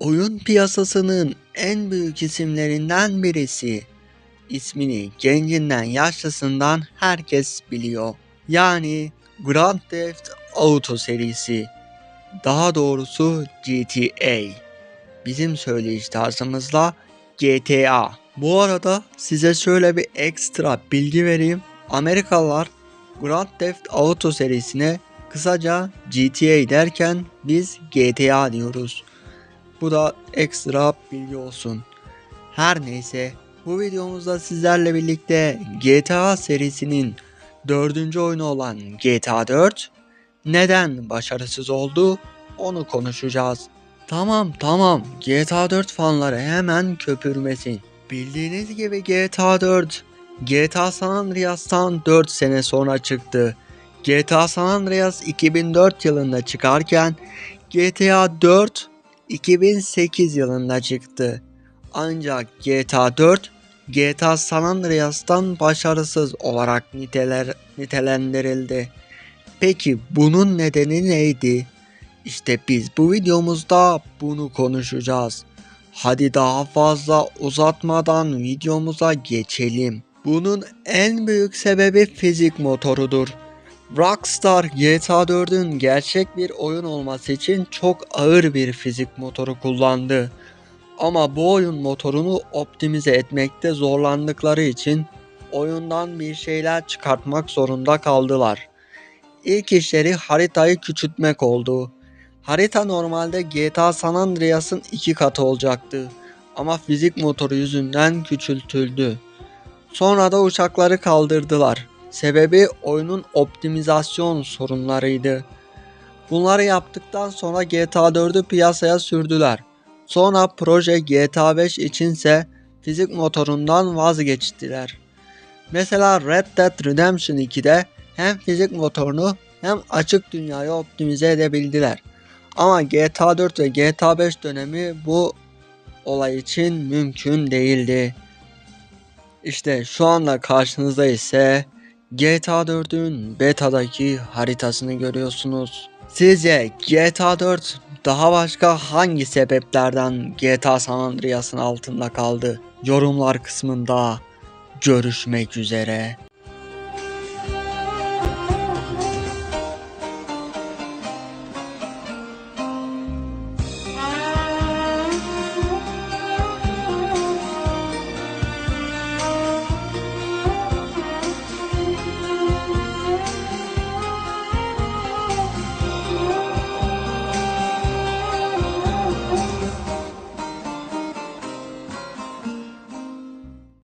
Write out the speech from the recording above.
oyun piyasasının en büyük isimlerinden birisi. İsmini gencinden yaşlısından herkes biliyor. Yani Grand Theft Auto serisi. Daha doğrusu GTA. Bizim söyleyiş tarzımızla GTA. Bu arada size şöyle bir ekstra bilgi vereyim. Amerikalılar Grand Theft Auto serisine kısaca GTA derken biz GTA diyoruz. Bu da ekstra bilgi olsun. Her neyse bu videomuzda sizlerle birlikte GTA serisinin dördüncü oyunu olan GTA 4 neden başarısız oldu onu konuşacağız. Tamam tamam GTA 4 fanları hemen köpürmesin. Bildiğiniz gibi GTA 4 GTA San Andreas'tan 4 sene sonra çıktı. GTA San Andreas 2004 yılında çıkarken GTA 4 2008 yılında çıktı. Ancak GTA 4 GTA San Andreas'tan başarısız olarak niteler, nitelendirildi. Peki bunun nedeni neydi? İşte biz bu videomuzda bunu konuşacağız. Hadi daha fazla uzatmadan videomuza geçelim. Bunun en büyük sebebi fizik motorudur. Rockstar GTA 4'ün gerçek bir oyun olması için çok ağır bir fizik motoru kullandı. Ama bu oyun motorunu optimize etmekte zorlandıkları için oyundan bir şeyler çıkartmak zorunda kaldılar. İlk işleri haritayı küçültmek oldu. Harita normalde GTA San Andreas'ın iki katı olacaktı ama fizik motoru yüzünden küçültüldü. Sonra da uçakları kaldırdılar. Sebebi oyunun optimizasyon sorunlarıydı. Bunları yaptıktan sonra GTA 4'ü piyasaya sürdüler. Sonra proje GTA 5 içinse fizik motorundan vazgeçtiler. Mesela Red Dead Redemption 2'de hem fizik motorunu hem açık dünyayı optimize edebildiler. Ama GTA 4 ve GTA 5 dönemi bu olay için mümkün değildi. İşte şu anda karşınızda ise GTA 4'ün beta'daki haritasını görüyorsunuz. Sizce GTA 4 daha başka hangi sebeplerden GTA San Andreas'ın altında kaldı? Yorumlar kısmında görüşmek üzere.